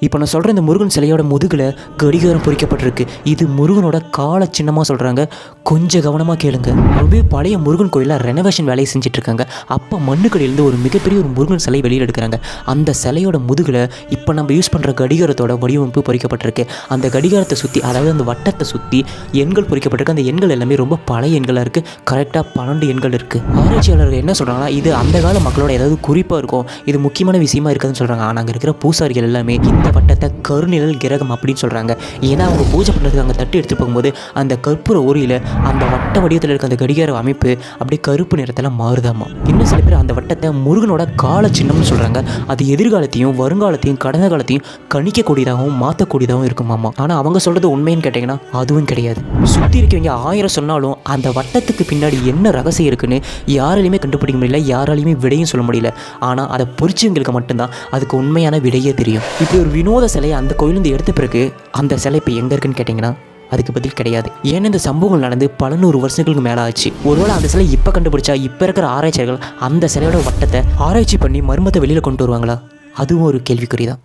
இப்போ நான் சொல்கிற இந்த முருகன் சிலையோட முதுகில் கடிகாரம் பொறிக்கப்பட்டிருக்கு. இது முருகனோட கால சின்னமாக சொல்கிறாங்க கொஞ்சம் கவனமாக கேளுங்க. ரொம்ப பழைய முருகன் கோயிலில் ரெனோவேஷன் வேலையை செஞ்சுட்டு இருக்காங்க அப்போ மண்ணுக்கடியிலேருந்து ஒரு மிகப்பெரிய ஒரு முருகன் சிலை வெளியில் எடுக்கிறாங்க. அந்த சிலையோட முதுகில் இப்போ நம்ம யூஸ் பண்ணுற கடிகாரத்தோட வடிவமைப்பு பொறிக்கப்பட்டிருக்கு. அந்த கடிகாரத்தை சுற்றி அதாவது அந்த வட்டத்தை சுற்றி எண்கள் பொறிக்கப்பட்டிருக்கு. அந்த எண்கள் எல்லாமே ரொம்ப பழைய எண்களாக இருக்குது கரெக்டாக பன்னெண்டு எண்கள் இருக்குது ஆராய்ச்சியாளர்கள் என்ன சொல்கிறாங்கன்னா இது அந்த கால மக்களோட ஏதாவது குறிப்பாக இருக்கும். இது முக்கியமான விஷயமா இருக்குதுன்னு சொல்கிறாங்க ஆனால் அங்கே இருக்கிற பூசாரிகள் எல்லாமே இந்த வட்டத்தை கருநிழல் கிரகம் அப்படின்னு சொல்கிறாங்க ஏன்னா அவங்க பூஜை பண்ணுறதுக்கு அங்கே தட்டு எடுத்துகிட்டு போகும்போது அந்த கற்பூர ஒரியில் அந்த வட்ட வடிவத்தில் இருக்க அந்த கடிகார அமைப்பு அப்படியே கருப்பு நிறத்தில் மாறுதாமா? இன்னும் சில பேர் அந்த வட்டத்தை முருகனோட கால சின்னம்னு சொல்கிறாங்க அது எதிர்காலத்தையும் வருங்காலத்தையும் கடந்த காலத்தையும் கணிக்கக்கூடியதாகவும் மாற்றக்கூடியதாகவும் இருக்குமாமா? ஆனால் அவங்க சொல்கிறது உண்மைன்னு கேட்டிங்கன்னா அதுவும் கிடையாது. சுற்றி இருக்கவங்க ஆயிரம் சொன்னாலும் அந்த வட்டத்துக்கு பின்னாடி என்ன ரகசியம் இருக்குன்னு யாராலையுமே கண்டுபிடிக்க முடியல யாராலையுமே விடையும் சொல்ல முடியல. ஆனால் அதை பொறிச்சவங்களுக்கு மட்டும்தான் அதுக்கு உண்மையான விடையே தெரியும். இப்படி ஒரு வினோத சிலையை அந்த கோயிலேருந்து எடுத்த பிறகு அந்த சிலை இப்போ எங்கே இருக்குன்னு கேட்டிங்கன்னா அதுக்கு பதில் கிடையாது. ஏன்னா இந்த சம்பவங்கள் நடந்து பல நூறு வருஷங்களுக்கு மேலே ஆச்சு ஒருவேளை அந்த சிலை இப்போ கண்டுபிடிச்சா இப்போ இருக்கிற ஆராய்ச்சியாளர்கள் அந்த சிலையோட வட்டத்தை ஆராய்ச்சி பண்ணி மர்மத்தை வெளியில் கொண்டு வருவாங்களா? அதுவும் ஒரு கேள்விக்குறி தான்